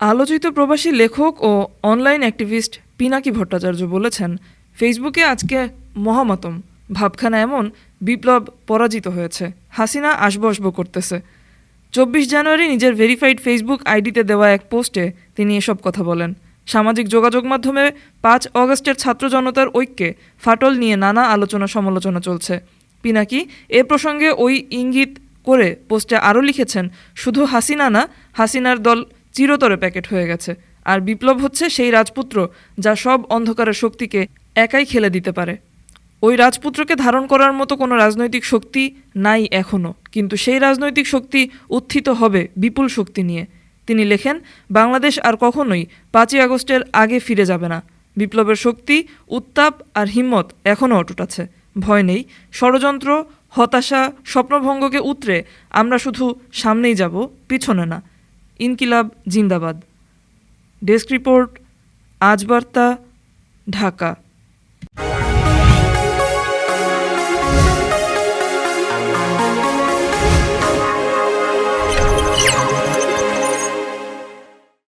আলোচিত প্রবাসী লেখক ও অনলাইন অ্যাক্টিভিস্ট পিনাকি ভট্টাচার্য বলেছেন, ফেসবুকে আজকে মহামাতম। ভাবখানা এমন, বিপ্লব পরাজিত হয়েছে। হাসিনা আসব আসব করতেছে। চব্বিশ জানুয়ারি নিজের ভেরিফাইড ফেসবুক আইডিতে দেওয়া এক পোস্টে তিনি এসব কথা বলেন। সামাজিক যোগাযোগ মাধ্যমে পাঁচ অগস্টের ছাত্র জনতার ঐক্যে ফাটল নিয়ে নানা আলোচনা সমালোচনা চলছে। পিনাকি এ প্রসঙ্গে ওই ইঙ্গিত করে পোস্টে আরও লিখেছেন, শুধু হাসিনা না, হাসিনার দল চিরতরে প্যাকেট হয়ে গেছে। আর বিপ্লব হচ্ছে সেই রাজপুত্র যা সব অন্ধকারের শক্তিকে একাই খেলে দিতে পারে। ওই রাজপুত্রকে ধারণ করার মতো কোনো রাজনৈতিক শক্তি নাই এখনও কিন্তু সেই রাজনৈতিক শক্তি উত্থিত হবে বিপুল শক্তি নিয়ে। তিনি লেখেন, বাংলাদেশ আর কখনোই পাঁচই আগস্টের আগে ফিরে যাবে না। বিপ্লবের শক্তি, উত্তাপ আর হিম্মত এখনও অটুট আছে। ভয় নেই, ষড়যন্ত্র, হতাশা, স্বপ্নভঙ্গকে উতরে আমরা শুধু সামনেই যাব, পিছনে না। ইনকিলাব জিন্দাবাদ। Desk report Ajbarta Dhaka.